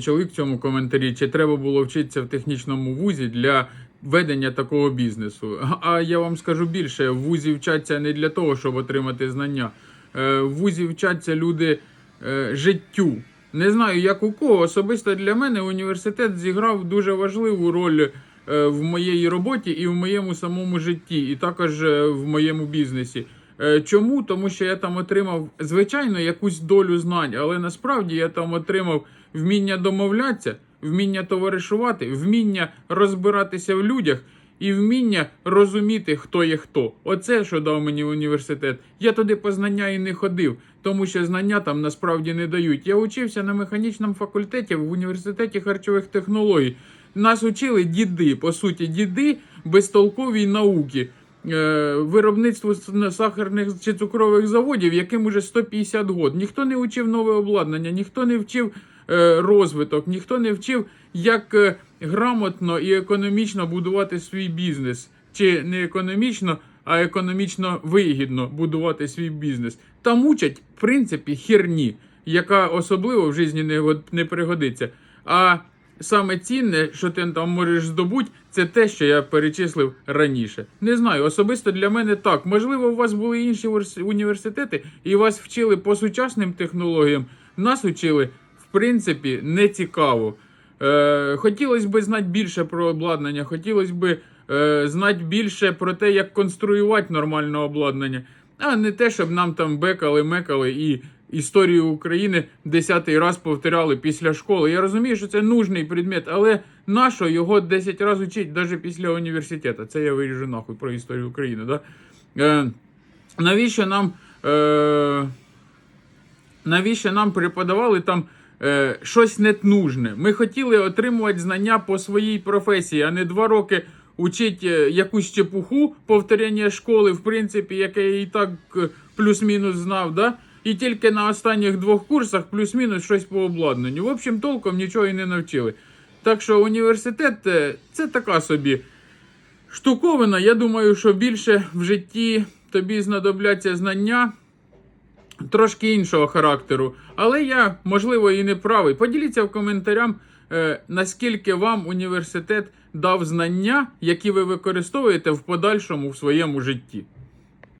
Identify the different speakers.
Speaker 1: Чоловік в цьому коментарі, чи треба було вчитися в технічному вузі для ведення такого бізнесу. А я вам скажу більше: в вузі вчаться не для того, щоб отримати знання. Е, В вузі вчаться люди е, життю. Не знаю, як у кого. Особисто для мене університет зіграв дуже важливу роль е, в моїй роботі і в моєму самому житті, і також в моєму бізнесі. Чому? Тому що я там отримав, звичайно, якусь долю знань, але насправді я там отримав вміння домовлятися, вміння товаришувати, вміння розбиратися в людях і вміння розуміти, хто є хто. Оце, що дав мені університет. Я туди по знання і не ходив, тому що знання там насправді не дають. Я учився на механічному факультеті в університеті харчових технологій. Нас учили діди, по суті, діди безтолковій науки. Е, Виробництво сахарних чи цукрових заводів, яким уже 150 год. Ніхто не вчив нове обладнання, ніхто не вчив розвиток, ніхто не вчив, як е, грамотно і економічно будувати свій бізнес. Чи не економічно, а економічно вигідно будувати свій бізнес. Там учать, в принципі, херні, яка особливо в житті не, не пригодиться. А саме цінне, що ти там можеш здобути, це те, що я перечислив раніше. Не знаю, особисто для мене так. Можливо, у вас були інші університети, і вас вчили по сучасним технологіям. Нас учили, принципі, не цікаво. Е, хотілося б знати більше про обладнання, хотілося б е, знати більше про те, як конструювати нормальне обладнання, а не те, щоб нам там бекали, мекали і історію України десятий раз повторяли після школи. Я розумію, що це нужний предмет, але нащо його 10 разів вчить, навіть після університету? Це я виріжу нахуй про історію України. Да? Е, навіщо нам. Е, навіщо нам преподавали там е, щось нетнужне. Ми хотіли отримувати знання по своїй професії, а не два роки учить е, якусь чепуху, повторення школи, в принципі, яке я і так е, плюс-мінус знав. Да? І тільки на останніх двох курсах плюс-мінус щось по обладнанню. В общем, толком нічого і не навчили. Так що університет е, це така собі штуковина. Я думаю, що більше в житті тобі знадобляться знання трошки іншого характеру. Але я, можливо, і не правий. Поділіться в коментарях, е, наскільки вам університет дав знання, які ви використовуєте в подальшому в своєму житті.